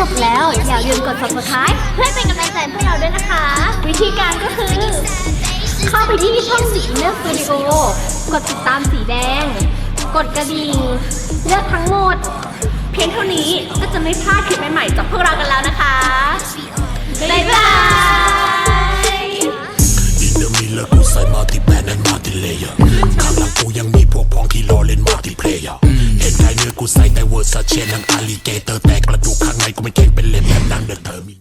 จบแล้ว อย่าลืมกด subscribe เพื่อเป็นกำลังใจให้พวกเราด้วยนะคะ วิธีการก็คือ เข้าไปที่ช่องสีเลือกสตูดิโอกดติดตามสีแดง กดกระดิ่งเลือกทั้งหมด เพียงเท่านี้ก็จะไม่พลาดคลิปใหม่ๆจากพวกเรากันแล้วนะคะบ๊ายบาย อินเดอร์มิลเลอร์กูใส่มัลติแบนและมัลติเลเยอร์ข้างหลังกูยังมีพวกพ้องที่ ซาเชนนางอาลีเกเตอร์แตกกระดูกข้างในกูไม่เคยเป็นเล่นแบบนางเดินเธอมี